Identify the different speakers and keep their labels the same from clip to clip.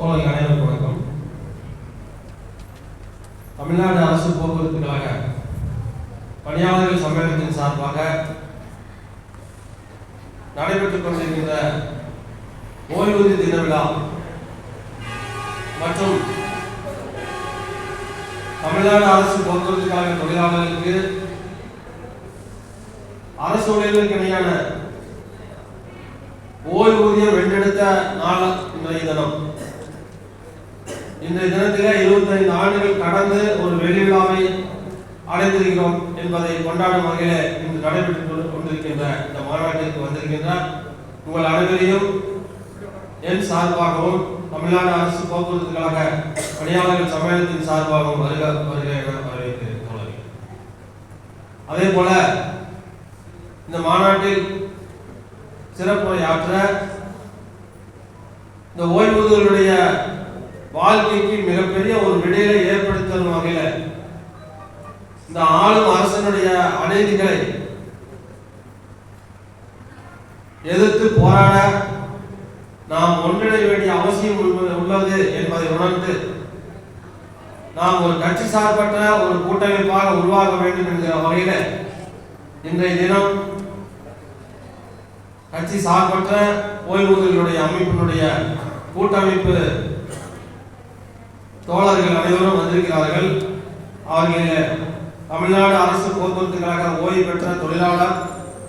Speaker 1: கோவை அனைவருக்கும் வணக்கம். தமிழ்நாடு அரசு போக்குவரத்து கழக பணியாளர்கள் சம்மேளனத்தின் சார்பாக நடைபெற்றுக் கொண்டிருக்கின்ற ஓய்வூதிய தின விழா மற்றும் தமிழ்நாடு அரசு போக்குவரத்து கழக தொழிலாளர்களுக்கு அரசு ஊழியர்களுக்கு இணையான ஓய்வூதியம் வென்றெடுத்த நாள் இன்றைய தினம். இன்றைய தினத்திலே இருபத்தைந்து ஆண்டுகள் கடந்து ஒரு வெள்ளி அடைந்திருக்கிறோம் என்பதை கொண்டாடும் வகையிலே இன்று நடைபெற்றுக் கொண்டிருக்கின்ற இந்த மாநாட்டிற்கு வந்திருக்கின்ற உங்கள் அனைவரையும் என் சார்பாகவும் தமிழ்நாடு அரசு போக்குவரத்து கழக பணியாளர்கள் சம்மேளனத்தின் சார்பாகவும் வருக வருக என வரவேற்கிறேன் அதே போல இந்த மாநாட்டில் சிறப்புரையாற்ற இந்த ஓய்வூதியர்களுடைய வாழ்க்கைக்கு மிகப்பெரிய ஒரு விடையை ஏற்படுத்தும் வகையில் இந்த ஆளும் அரசனுடைய அநீதிகளை எதிர்த்து போராட நாம் ஒன்றிணைய வேண்டிய அவசியம் உள்ளது என்பதை உணர்ந்து நாம் ஒரு கட்சி சார்பற்ற ஒரு கூட்டமைப்பாக உருவாக வேண்டும் என்கிற வகையில் இன்றைய தினம் கட்சி சார்பற்ற ஓய்வூதியர்களுடைய அமைப்பினுடைய கூட்டமைப்பு தோழர்கள் அனைவரும் வந்திருக்கிறார்கள். அவர்கள் தமிழ்நாடு அரசு போக்குவரத்து கழக ஓய்வு பெற்ற தொழிலாளர்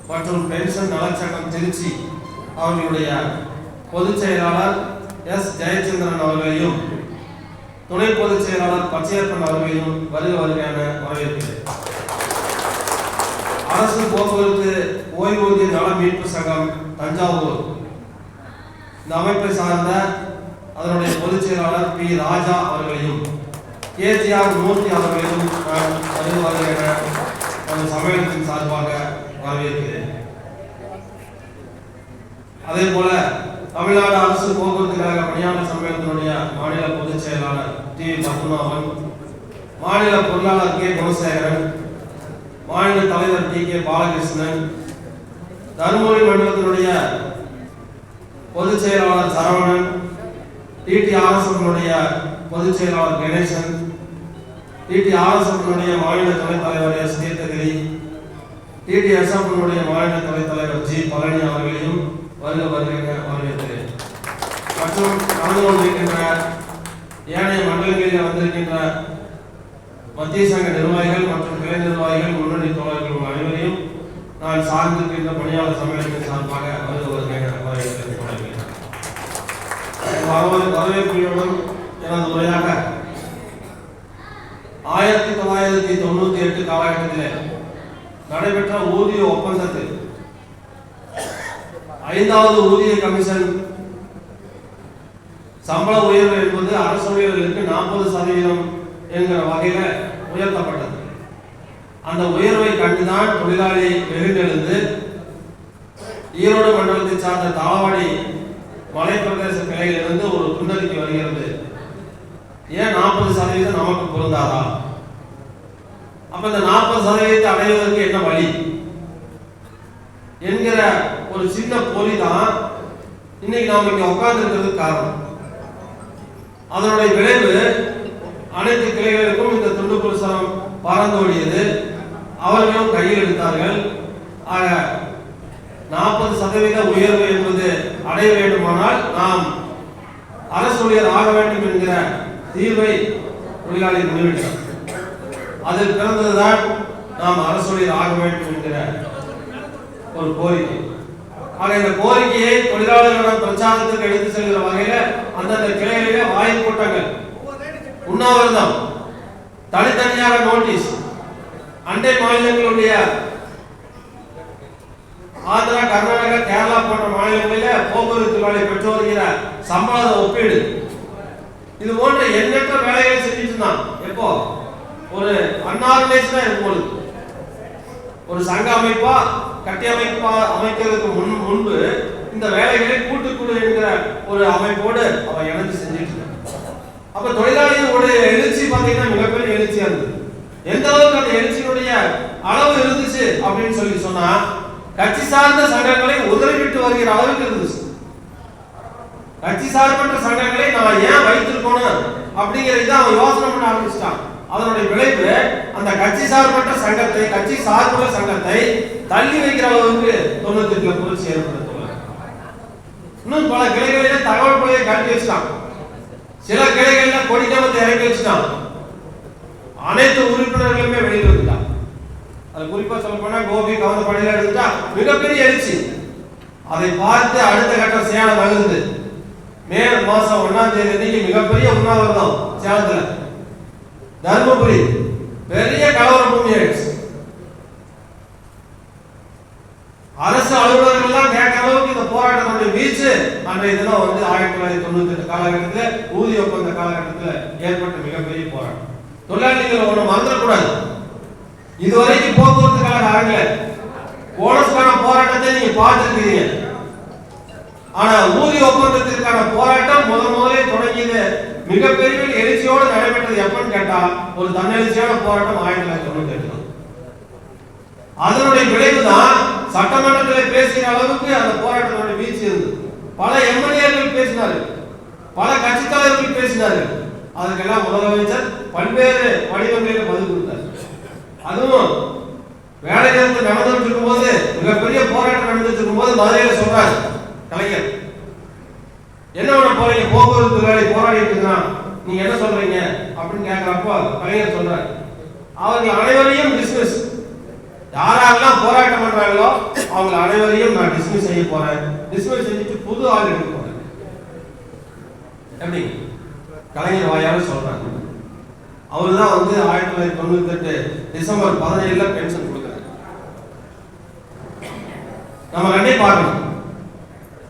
Speaker 1: மற்றும் பென்ஷன் நலச்சங்கம் திருச்சி அவர்களுடைய பொதுச் செயலாளர் எஸ். ஜெயச்சந்திரன் அவர்களையும் துணை பொதுச் செயலாளர் பச்சையப்பன் அவர்களையும் வருக வருக என வரவேற்கிறேன். அரசு போக்குவரத்து ஓய்வூதிய நல மீட்பு சங்கம் தஞ்சாவூர். இந்த அமைப்பை சார்ந்த அதனுடைய பொதுச் செயலாளர் பி. ராஜா அவர்களையும் கேஜிஆர் மூர்த்தி அவர்களையும் நான் வருக வருக என நமது சம்மேளனத்தின் சார்பாக வரவேற்கிறேன். அதே போல தமிழ்நாடு அரசு போக்குவரத்து கழக பணியாளர் சம்மேளனத்தினுடைய மாநில பொதுச் செயலாளர் டி. பத்மநாபன் மாநில பொருளாளர் கே. குணசேகரன் மாநில தலைவர் டி. கே. பாலகிருஷ்ணன் தருமபுரி மண்டலத்தினுடைய பொதுச் செயலாளர் சரவணன் டிடி ஆர்எஸ்எஃப்னுடைய பொதுச் செயலாளர் கணேசன் டிடி ஆர்எஸ்எஃப்னுடைய மாநில துணைத் தலைவர் எஸ் தீர்த்தகிரி டிடி எஸ்எஃப்னுடைய மாநில துணைத் தலைவர் ஜி பழனி அவர்களையும் வருக வருகின்ற வரவேற்கிறேன். மற்றும் கலந்து கொண்டிருக்கின்ற ஏனைய மண்டலங்களில் வந்திருக்கின்ற மத்திய சங்க நிர்வாகிகள் மற்றும் கிளை நிர்வாகிகள் முன்னணி தோழர்கள் அனைவரையும் நான் சார்ந்திருக்கின்ற பணியாளர் சம்மேளனத்தின் சார்பாக வருக வருக என வரவேற்கிறேன் தோழர்களே. வரவே- வரவேற்புகளுடன் எனது உரையாக ஆயிரத்தி தொள்ளாயிரத்தி தொண்ணூத்தி எட்டு காலகட்டத்தில் நடைபெற்ற ஊதிய ஒப்பந்தத்தில் ஐந்தாவது ஊதிய கமிஷன் சம்பள உயர்வு என்பது அரசு ஊழியர்களுக்கு நாற்பது சதவீதம் என்கிற வகையில உயர்த்தப்பட்டது. அந்த உயர்வை கண்டுதான் தொழிலாளி எழுந்தெழுந்து ஈரோடு மண்டலத்தை சார்ந்த தாளவாடி மலைப்பிரதேச கிளையிலிருந்து ஒரு துண்டறிக்கை வருகிறது. ஏன் நாற்பது சதவீதம் நமக்கு பொருந்தாதா? அப்ப இந்த நாற்பது சதவீதத்தை அடைவதற்கு என்ன வழி? என்கிற ஒரு சின்ன பொறி தான் இன்னைக்கு நாம் இங்க உட்கார்ந்து இருக்கிறதுக்கு காரணம். அதனுடைய விளைவு அனைத்து கிளைகளுக்கும் இந்த துண்டு புருஷனம் பறந்தோடியது அவர்களும் கையில் எடுத்தார்கள். ஆக நாற்பது சதவீத உயர்வு அடைய வேண்டுமானால் நாம் அரசு ஊழியர் ஆக வேண்டும் என்கிற தீர்வை தொழிலாளி முன்னிட்டார் அதில் பிறந்ததுதான் நாம் அரசு ஊழியர் ஆக வேண்டும் என்கிற ஒரு கோரிக்கை. ஆக இந்த கோரிக்கையை தொழிலாளர்களிடம் பிரச்சாரத்துக்கு எடுத்து செல்கிற வகையில அந்தந்த கிளைகளிலே வாயில் கூட்டங்கள் உண்ணாவிரதம் தனித்தனியாக நோட்டீஸ் அண்டை மாநிலங்களுடைய ஆந்திரா கர்நாடகா கேரளா போன்ற மாநிலங்களில போக்குவரத்து வேலை பெற்று வருகிற சம்பாத ஒப்பீடு. இது போன்ற எண்ணற்ற வேலைகளை செஞ்சுட்டு இருந்தான். எப்போ? ஒரு அன்ஆர்கனைஸ்டா இருக்கும்போது. ஒரு சங்க அமைப்பா கட்டி அமைப்பா அமைக்கிறதுக்கு முன் முன்பு இந்த வேலைகளை கூட்டுக்குழு என்கிற ஒரு அமைப்போடு அவன் இணைந்து செஞ்சுட்டு இருந்தான். அப்ப தொழிலாளியோட எழுச்சி பாத்தீங்கன்னா மிகப்பெரிய எழுச்சியா இருந்தது. எந்த அளவுக்கு அந்த எழுச்சியினுடைய அளவு இருந்துச்சு அப்படின்னு சொல்லி சொன்னா கட்சி சார்ந்த சங்கங்களை உதறிவிட்டு வருகிற அளவுக்கு இருந்துச்சு. கட்சி சார்பற்ற சங்கங்களை நான் ஏன் வைத்திருக்கணும் அப்படிங்கிறது அவன் யோசனை பண்ண ஆரம்பிச்சிட்டான். அதனுடைய விளைவு அந்த கட்சி சார்பற்ற சங்கத்தை கட்சி சார்புள்ள சங்கத்தை தள்ளி வைக்கிற அளவுக்கு தொண்ணூத்தி எட்டுல புரட்சி ஏற்படுத்துவாங்க இன்னும் பல கிளைகளில தகவல் கொலையை கட்டி வச்சுட்டான். சில கிளைகள்ல கொடிக்கமத்தை இறக்கி வச்சுட்டான். அனைத்து உறுப்பினர்களுமே வெளியில் வந்துட்டான் அது குறிப்பா சொல்ல போனா கோபி கவர்ந்த படையில எடுத்துட்டா மிகப்பெரிய எழுச்சி. அதை பார்த்து அடுத்த கட்டம் சேலம் நகர்ந்து மே மாசம் ஒன்னாம் தேதி அன்னைக்கு மிகப்பெரிய உண்ணாவிரதம் சேலத்துல. தர்மபுரி பெரிய கலவர பூமி ஆயிடுச்சு. அரசு அலுவலர்கள் எல்லாம் கேட்ட அளவுக்கு இந்த போராட்டத்துடைய வீச்சு. அன்றைய தினம் வந்து ஆயிரத்தி தொள்ளாயிரத்தி தொண்ணூத்தி எட்டு காலகட்டத்தில் ஊதிய ஒப்பந்த காலகட்டத்தில் ஏற்பட்ட மிகப்பெரிய போராட்டம். தொழிலாளிகள் ஒண்ணு மறந்துடக்கூடாது. இதுவரைக்கும் போக்குவரத்து கழக போனஸ்க்கான போராட்டத்தை நீங்க பார்த்துருக்கீங்க ஆனா ஊதிய ஒப்பந்தத்திற்கான போராட்டம் முதல் முதலே தொடங்கியது மிகப்பெரிய எழுச்சியோடு நடைபெற்றது எப்பன்னு கேட்டா ஒரு தன்னெழுச்சியான போராட்டம் ஆயிரத்தி தொள்ளாயிரத்தி தொண்ணூத்தி அதனுடைய விளைவுதான் சட்டமன்றத்தில் பேசுகிற அளவுக்கு அந்த போராட்டத்தோட வீழ்ச்சி இருந்தது. பல எம்எல்ஏக்கள் பேசினார்கள். பல கட்சி தலைவர்கள் பேசினார்கள். அதுக்கெல்லாம் முதலமைச்சர் பல்வேறு வடிவங்களில் பதில் கொடுத்தார். அதுவும் வேலை நேரத்தில் நடந்துட்டு இருக்கும்போது மிகப்பெரிய போராட்டம் நடந்துட்டு இருக்கும்போது மதுரையில சொல்றாரு கலைஞர். என்ன பண்ண போறீங்க? போக்குவரத்து வேலை போராடிட்டு இருக்கான். நீங்க என்ன சொல்றீங்க? அப்படின்னு கேட்கிறப்போ கலைஞர் சொல்றாரு. அவர்கள் அனைவரையும் டிஸ்மிஸ் யாரெல்லாம் போராட்டம் பண்றாங்களோ அவங்க அனைவரையும் நான் டிஸ்மிஸ் செய்ய போறேன். டிஸ்மிஸ் செஞ்சுட்டு புது ஆள் எடுக்க போறேன். எப்படி? கலைஞர் வாயாலும் சொல்றாங்க அவர் தான் வந்து ஆயிரத்தி தொள்ளாயிரத்தி தொண்ணூத்தி எட்டு டிசம்பர் பதினேழுல பென்ஷன் கொடுக்குறாரு. நம்ம ரெண்டே பார்க்கணும்.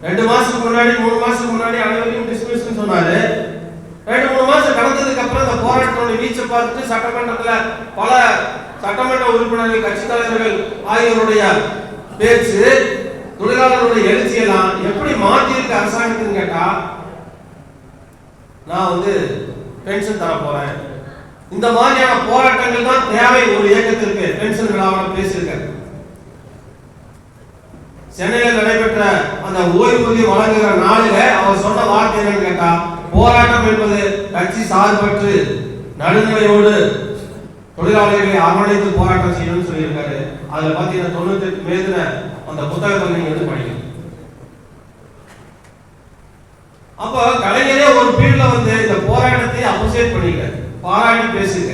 Speaker 1: ரெண்டு மாசத்துக்கு முன்னாடி மூணு மாசத்துக்கு முன்னாடி அனைவரையும் டிஸ்மிஸ் சொன்னாரு. ரெண்டு மூணு மாசம் கடந்ததுக்கு அப்புறம் இந்த போராட்டத்தோட வீச்சை பார்த்துட்டு சட்டமன்றத்துல பல சட்டமன்ற உறுப்பினர்கள் கட்சி தலைவர்கள் ஆகியோருடைய பேச்சு தொழிலாளர்களுடைய எழுச்சியெல்லாம் எப்படி மாற்றி இருக்கு அரசாங்கத்துன்னு கேட்டா நான் வந்து பென்ஷன் தர போறேன். இந்த மாதிரியான போராட்டங்கள் தான் தேவை ஒரு இயக்கத்திற்கு. பென்ஷன் விழாவில் பேசியிருக்காரு சென்னையில் நடைபெற்ற அந்த ஓய்வூதியம் வழங்குகிற நாளில அவர் சொன்ன வார்த்தை என்னன்னு கேட்டா போராட்டம் என்பது கட்சி சார்பற்று நடுநிலையோடு தொழிலாளர்களை அரவணைத்து போராட்டம் செய்யணும்னு சொல்லியிருக்காரு. அதுல பாத்தீங்கன்னா தொண்ணூத்தி எட்டு மேதின அந்த புத்தகத்தை நீங்க வந்து படிக்கணும் அப்ப கலைஞரே ஒரு பீரியட்ல வந்து இந்த போராட்டத்தை அப்ரிசியேட் பண்ணிக்கிறார் பாராட்டி பேசுங்க.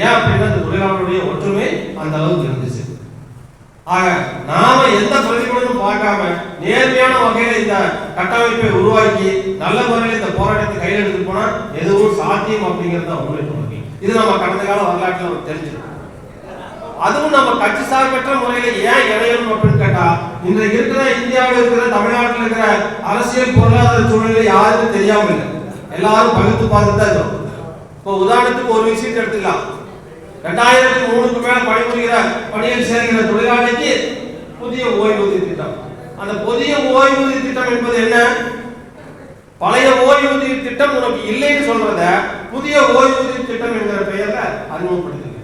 Speaker 1: ஏன் அப்படின்னா இந்த தொழிலாளருடைய ஒற்றுமை அந்த அளவுக்கு இருந்துச்சு. ஆக நாம எந்த பிரதிபலனும் பார்க்காம நேர்மையான வகையில இந்த கட்டமைப்பை உருவாக்கி நல்ல முறையில் இந்த போராட்டத்தை கையில் எடுத்து போனா எதுவும் சாத்தியம் அப்படிங்கறத தான் உண்மை இது நம்ம கடந்த கால வரலாற்றில் நமக்கு தெரிஞ்சிருக்கோம் அதுவும் நம்ம கட்சி சார்பற்ற முறையில ஏன் இணையணும் அப்படின்னு கேட்டா இன்றைக்கு இருக்கிற இந்தியாவில் இருக்கிற தமிழ்நாட்டில் இருக்கிற அரசியல் பொருளாதார சூழ்நிலை யாருக்கும் தெரியாம இல்லை. எல்லாரும் பகுத்து பார்த்து தான் இப்போ உதாரணத்துக்கு ஒரு விஷயத்தை எடுத்துக்கலாம். ரெண்டாயிரத்தி மூணுக்கு மேல பணிபுரிகிற பணியில் சேர்கிற தொழிலாளிக்கு புதிய ஓய்வூதிய திட்டம். அந்த புதிய ஓய்வூதிய திட்டம் என்பது என்ன? பழைய ஓய்வூதிய திட்டம் உனக்கு இல்லைன்னு சொல்றத புதிய ஓய்வூதிய திட்டம் என்கிற பெயர்ல அறிமுகப்படுத்துங்க.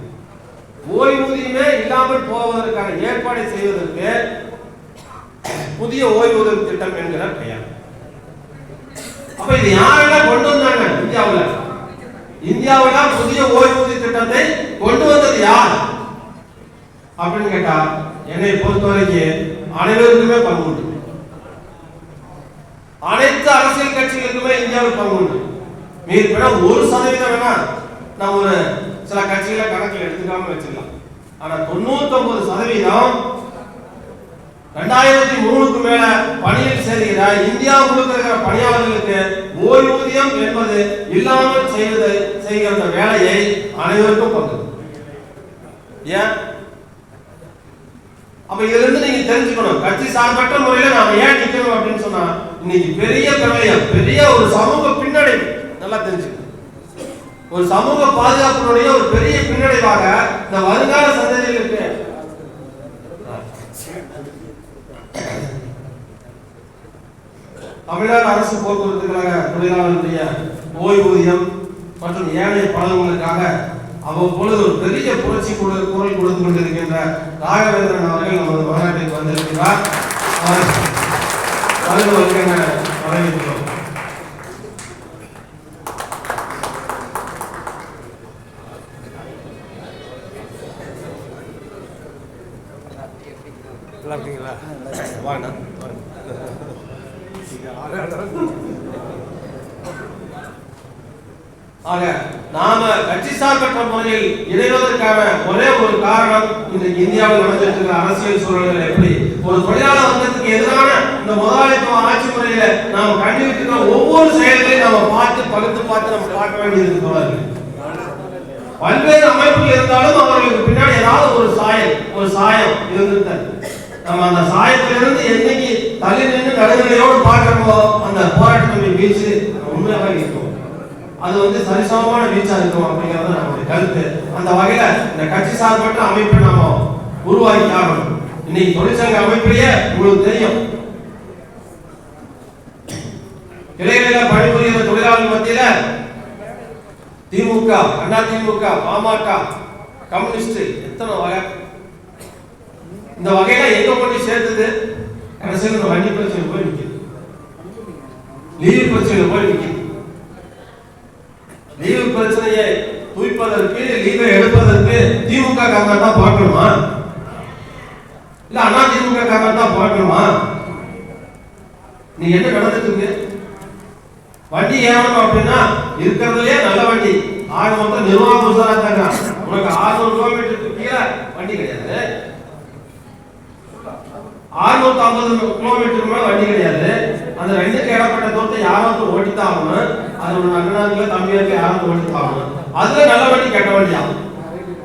Speaker 1: ஓய்வூதியமே இல்லாமல் போவதற்கான ஏற்பாடு செய்வதற்கு புதிய ஓய்வூதிய திட்டம் என்கிற பெயர். அப்ப இது யாரெல்லாம் கொண்டு வந்தாங்க? இந்தியாவில். இந்தியாவுல புதிய ஓய்வூதிய திட்டத்தை கொண்டு வந்தது யார்? அப்படின்னு கேட்டா என்னை பொறுத்தவரைக்கு அனைவருக்குமே பங்கு உண்டு. அனைத்து அரசியல் கட்சிகளுக்குமே இந்தியாவில் பங்கு உண்டு. மீறி ஒரு சதவீதம் வேணா நம்ம ஒரு சில கட்சிகளை கணக்கில் எடுத்துக்காம வச்சிடலாம் ஆனா தொண்ணூத்தி சதவீதம் ரெண்டாயிரத்தி மூணுக்கு மேல பணியில் சேர்கிற இந்தியா முழுக்க இருக்கிற பணியாளர்களுக்கு ஓய்வூதியம் என்பது இல்லாமல் செய்வது செய்கிற அந்த வேலையை அனைவருக்கும் பங்கு ஏன்? அப்ப இதுல இருந்து நீங்க தெரிஞ்சுக்கணும். கட்சி சார்பற்ற முறையில நாம ஏன் நிக்கணும் அப்படின்னு சொன்னா இன்னைக்கு பெரிய பிரளயம் பெரிய ஒரு சமூக பின்னடைவு. நல்லா தெரிஞ்சுக்கணும். ஒரு சமூக பாதுகாப்பினுடைய ஒரு பெரிய பின்னடைவாக இந்த வருங்கால சந்ததிகளுக்கு தமிழ்நாடு அரசு போக்குவரத்து கழக தொழிலாளர்களுடைய ஓய்வூதியம் மற்றும் ஏனைய பலன்களுக்காக அவ்வப்பொழுது ஒரு பெரிய புரட்சி குரல் குரல் கொடுத்து கொண்டிருக்கின்ற ராகவேந்திரன் அவர்கள் நமது மாநாட்டிற்கு வந்திருக்கிறார். அவர் வரவேற்கிறோம் வாங்கண்ணா ஆக நாம கட்சி சார்பற்ற முறையில் இணைவதற்கான ஒரே ஒரு காரணம் இன்றைக்கு இந்தியாவில் நடந்திருக்கிற அரசியல் சூழல்கள் எப்படி? ஒரு தொழிலாளர் வர்க்கத்துக்கு எதிரான இந்த முதலாளித்துவ ஆட்சி முறையில நாம கண்டிருக்கிற ஒவ்வொரு செயல்களையும் நாம பார்த்து பகுத்து பார்த்து நம்ம பார்க்க வேண்டியது தோழர்கள். பல்வேறு அமைப்புகள் இருந்தாலும் அவர்களுக்கு பின்னாடி ஏதாவது ஒரு சாயம் ஒரு சாயம் இருந்துட்டு நம்ம அந்த சாயத்திலிருந்து என்னைக்கு தள்ளி நின்று நடுநிலையோடு பார்க்கிறோமோ அந்த போராட்டத்தை வீழ்ச்சி உண்மையாக இருக்கும். அது வந்து சரிசமமான வீச்சா இருக்கும் அப்படிங்கிறது நம்மளுடைய கருத்து. அந்த வகையில இந்த கட்சி சார்பற்ற அமைப்பை நாம உருவாக்கி ஆகணும். இன்னைக்கு தொழிற்சங்க அமைப்பிலேயே உங்களுக்கு தெரியும். இடையில பணிபுரிகிற தொழிலாளர் மத்தியில திமுக அண்ணா திமுக பாமக கம்யூனிஸ்ட் எத்தனை வகை? இந்த வகையில எங்க கொண்டு சேர்த்தது கடைசியில் வண்டி பிரச்சனை போய் நிக்குது. லீவு பிரச்சனை போய் நிக்குது. லீவு பிரச்சனையை தூய்ப்பதற்கு லீவை எடுப்பதற்கு திமுக காரணம் தான் பார்க்கணுமா இல்ல அண்ணா திமுக காரணம் தான் பார்க்கணுமா நீ என்ன நடந்துட்டு வண்டி ஏறணும் அப்படின்னா இருக்கிறதுலயே நல்ல வண்டி. ஆறு மொத்தம் நிர்வாக உசாரா உனக்கு ஆறுநூறு கிலோமீட்டருக்கு கீழே வண்டி கிடையாது. ஆறுநூத்தி ஐம்பது கிலோமீட்டருக்கு மேல வண்டி கிடையாது. அந்த ரெண்டுக்கு இடப்பட்ட தூரத்தை யாராவது ஓட்டித்தான் ஆகணும் அது ஒரு அண்ணனாங்கள தம்பியாருக்கு யாராவது ஓட்டித்தான் ஆகணும் அதுல நல்ல வண்டி கெட்ட வண்டியா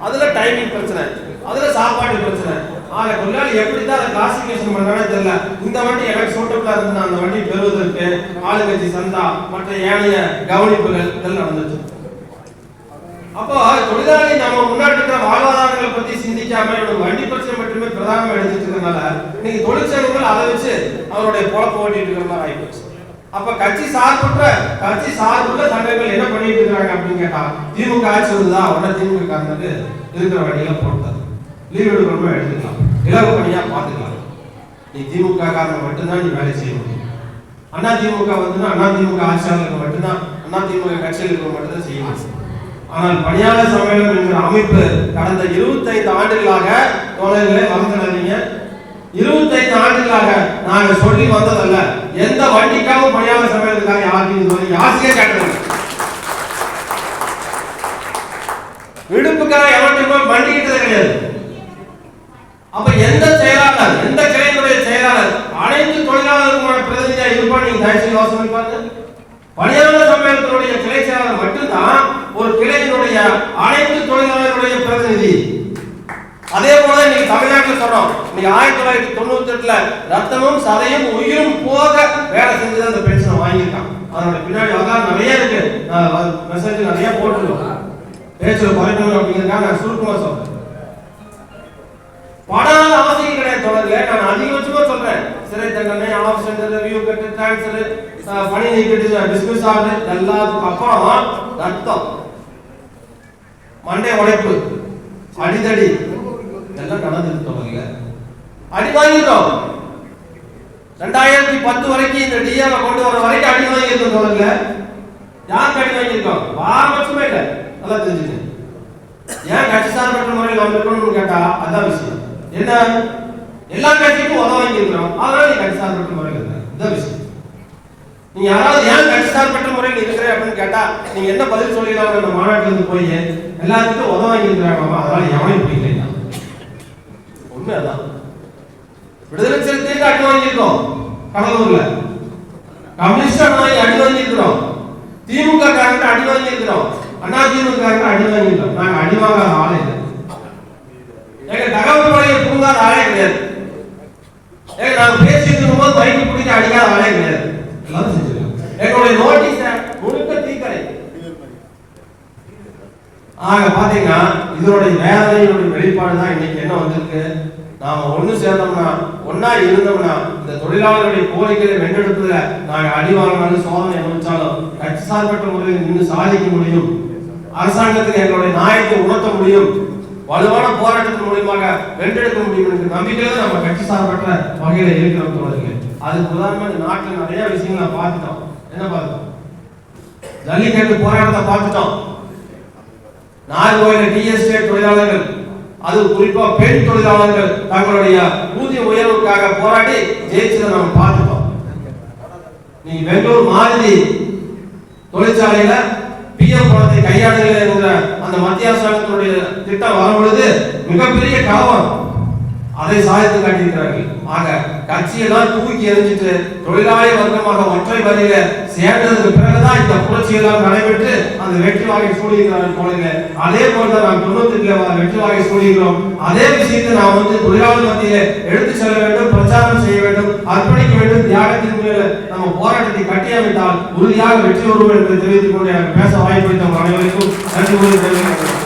Speaker 1: அதுல டைமிங் பிரச்சனை. அதுல சாப்பாடு பிரச்சனை. ஆக தொழிலாளி எப்படி தான் அதை கிளாசிபிகேஷன் பண்றானே தெரியல. இந்த வண்டி எனக்கு சூட்டபிளா இருந்து அந்த வண்டி பெறுவதற்கு ஆளுங்கட்சி சந்தா மற்ற ஏனைய கவனிப்புகள் இதெல்லாம் நடந்துச்சு. அப்போ தொழிலாளி நம்ம முன்னாடி இருக்கிற வாழ்வாதாரங்களை பத்தி சிந்திக்காம இவங்க வண்டி பிரச்சனை மட்டுமே பிரதானமா எடுத்துட்டு இருக்கறனால இன்னைக்கு தொழிற்சங்கங்கள் அதை வச்சு அவருடைய பொழப்பு ஓட்டிட்டு இருக்கிற மாதிரி ஆயிப்போச்சு. அப்ப கட்சி சார்பற்ற கட்சி சார்புள்ள சங்கங்கள் என்ன பண்ணிட்டு இருக்காங்க அப்படின்னு கேட்டா திமுக ஆட்சி வந்துதான் உடனே திமுக காரணத்துக்கு இருக்கிற வழியில போட்டது. லீவ் மாதிரி எடுத்துக்கலாம். இலவு பணியா பாத்துக்கலாம் நீ திமுக காரணம் மட்டும்தான் நீ வேலை செய்ய முடியும். அண்ணா திமுக வந்துன்னா அண்ணா திமுக ஆட்சியாளருக்கு மட்டும்தான் அண்ணா திமுக கட்சிகளுக்கு மட்டும்தான் செய்ய முடியும். ஆனால் பணியாளர் சம்மேளனம் என்கிற அமைப்பு கடந்த 25 ஆண்டுகளாக தோழர்களே மறந்துடாதீங்க. 25 ஆண்டுகளாக நாங்க சொல்லி வந்ததல்ல. எந்த வண்டிக்காக பணியாளர் சம்மேளனத்துக்காக யாருக்கும் சொல்லி வரைக்கும் யாசியே கேட்டது விடுப்புக்காக எவன்கிட்ட வண்டிக்கிட்டது கிடையாது. அப்ப எந்த செயலாளர் எந்த கிளையினுடைய செயலாளர் அனைத்து தொழிலாளர்களுக்கான பிரதிநிதியா இருப்பான்னு நீங்க தயவு யோசனை பாருங்க பணியாளர் சம்மேளனத்தினுடைய கிளை செயலாளர் மட்டும்தான் ஒரு கிளையினுடைய அனைத்து தொழிலாளர்களுடைய பிரதிநிதி அதே போல இன்னைக்கு தமிழ்நாட்டில் சொல்றோம் இன்னைக்கு ஆயிரத்தி தொள்ளாயிரத்தி தொண்ணூத்தி எட்டுல ரத்தமும் சதையும் உயிரும் போக வேலை செஞ்சு அந்த பென்ஷனை வாங்கியிருக்கான் அதனோட பின்னாடி அதான் நிறைய இருக்கு மெசேஜ் நிறைய போட்டுருக்கோம் பேசுறது குறைக்கணும் அப்படிங்கிறதுக்காக நான் சுருக்கமா சொல்றேன். படாத அவசியம் கிடையாது தொடர்ல. நான் அதிகபட்சமா சொல்றேன். சிறை தண்டனை ஆப்ஷன் ரிவ்யூ கட்டு டிரான்ஸ்ஃபர் பணி நீக்கிட்டு டிஸ்மிஸ் ஆகுது. எல்லாத்துக்கும் அப்புறம் ரத்தம். மண்டை உடைப்பு அடிதடி. இதெல்லாம் நடந்துட்டு தொடர்ல. அடி வாங்கிட்டோம் ரெண்டாயிரத்தி பத்து வரைக்கும் இந்த டிஎம் கொண்டு வர வரைக்கும் அடி வாங்கியிருக்கோம் தொடர்ல. யாருக்கு அடி வாங்கியிருக்கோம்? பாரபட்சமே இல்லை. நல்லா தெரிஞ்சுக்கணும் ஏன் கட்சி சார்பற்ற முறையில் நம்ம இருக்கணும்னு கேட்டா? அதான் விஷயம். என்ன எல்லா கட்சிக்கும் உதவ வாங்கியிருக்கிறோம். அதனால நீ கட்சி சார்பற்ற முறையில் இருக்க. இதான் விஷயம். நீ யாராவது ஏன் கட்சி சார்பற்ற முறையில் இருக்கிற அப்படின்னு கேட்டா நீங்க என்ன பதில் சொல்லிடலாம் அந்த மாநாட்டுல இருந்து போய் எல்லாத்துக்கும் உதவ வாங்கியிருக்கிறாங்க அதனால எவனையும் பிடிக்கல உண்மை அதான் விடுதலை சிறுத்தைக்கு அடி வாங்கியிருக்கோம். கடலூர்ல. கம்யூனிஸ்ட் அடி அடி வாங்கியிருக்கிறோம். திமுக காரங்க அடி வாங்கியிருக்கிறோம். அண்ணா திமுக காரங்க அடி வாங்கியிருக்கிறோம் நாங்க அடி வாங்காத ஆளே இல்லை. எங்க தகவல் பழைய புகுந்தாத ஆளே கிடையாது. ஏங்க நாங்க பேசிட்டு இருக்கும்போது பைக்கு பிடிக்க அடிக்காத ஆளே கிடையாது. எல்லாரும் எங்களுடைய நோட்டீஸ் முழுக்க தீக்கரை ஆக பாத்தீங்கன்னா இதனுடைய வேதனையினுடைய வெளிப்பாடு தான் இன்னைக்கு என்ன வந்திருக்கு? நாம ஒண்ணு சேர்ந்தோம்னா ஒன்னா இருந்தோம்னா இந்த தொழிலாளர்களுடைய கோரிக்கைகளை வென்றெடுப்பதுல நாங்க அடி வாங்கினாலும் சோதனை அனுபவிச்சாலும் கட்சி சார்பற்ற முறையில் நின்று சாதிக்க முடியும். அரசாங்கத்துக்கு எங்களுடைய நியாயத்தை உணர்த்த முடியும். வலுவான போராட்டத்தின் மூலியமாக வென்றெடுக்க முடியும் என்ற நம்பிக்கையில நம்ம கட்சி சார்பற்ற வகையில இருக்கிறோம் தோழர்கள். அதுக்கு உதாரணமா இந்த நிறைய விஷயங்களை பார்த்துட்டோம். என்ன பார்த்தோம் ஜல்லிக்கட்டு போராட்டத்தை பார்த்துட்டோம். நாகர்கோயில டிஎஸ்டே தொழிலாளர்கள் அது குறிப்பா பெண் தொழிலாளர்கள் தங்களுடைய ஊதிய உயர்வுக்காக போராடி ஜெயிச்சதை நம்ம பார்த்துட்டோம். நீங்க பெங்களூர் மாதிரி தொழிற்சாலையில பிஎம் பணத்தை கையாளுகிற என்ற அந்த மத்திய அரசாங்கத்தினுடைய திட்டம் வரும் பொழுது மிகப்பெரிய கலவரம். அதை சாதித்து காட்டியிருக்கிறார்கள். ஆக கட்சியெல்லாம் தூக்கி எறிஞ்சிட்டு தொழிலாளி வர்க்கமாக ஒற்றை வரையில சேர்ந்ததுக்கு பிறகுதான் இந்த புரட்சியெல்லாம் நடைபெற்று அந்த வெற்றி வாகை சூடுகிறார்கள் போலங்க அதே போலதான் நாம் தொண்ணூத்தி வெற்றி வாகை சூடுகிறோம் அதே விஷயத்தை நாம் வந்து தொழிலாளர் மத்தியில எடுத்து செல்ல வேண்டும் பிரச்சாரம் செய்ய வேண்டும் அர்ப்பணிக்க வேண்டும் தியாகத்தின் மேல நம்ம போராட்டத்தை கட்டியமைத்தால் உறுதியாக வெற்றி வருவோம் என்று தெரிவித்துக் கொண்டு எனக்கு பேச வாய்ப்பு அனைவருக்கும் நன்றி கூறி தெரிவிக்கிறேன்